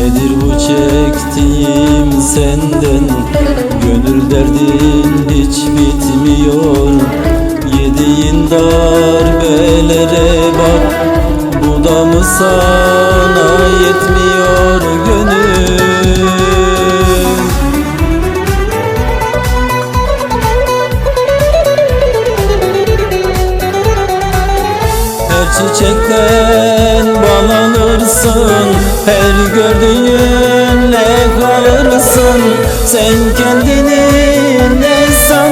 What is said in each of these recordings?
Nedir bu çektiğim senden? Gönül derdin hiç bitmiyor. Yediğin darbelere bak Bu da mı sana yetmiyor? Gönül bal alırsın Her gördüğünle kalırsın Sen kendini ne sanırsın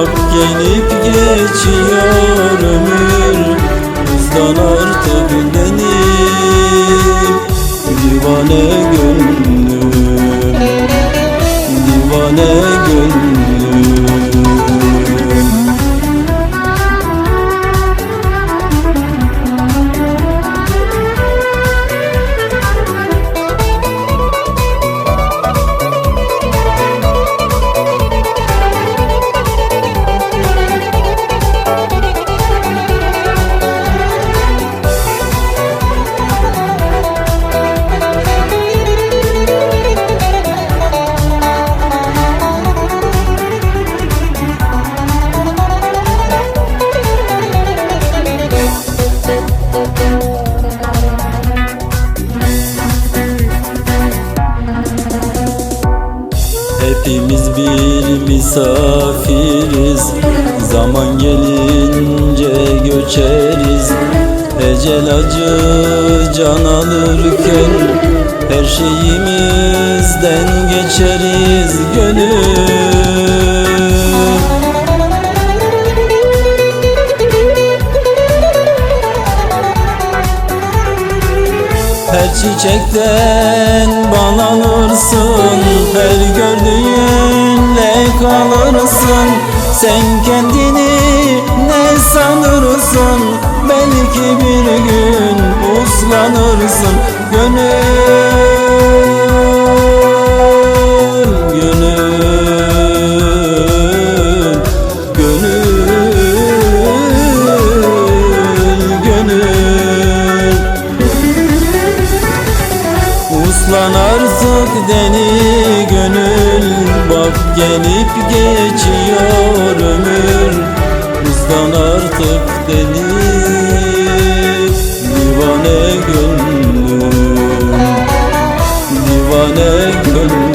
Bak gelip geçiyor ömür Uslan artık deli Divane Hepimiz bir misafiriz. Zaman gelince göçeriz. Ecel acı can alırken Her şeyimizden geçeriz gönül. Her çiçekten bal alırsın kalırsın Sen kendini ne sanırsın? Belki bir gün uslanırsın. Gönül, gelip geçiyor ömür Uslan artık deli Divane gönlüm Divane gönlüm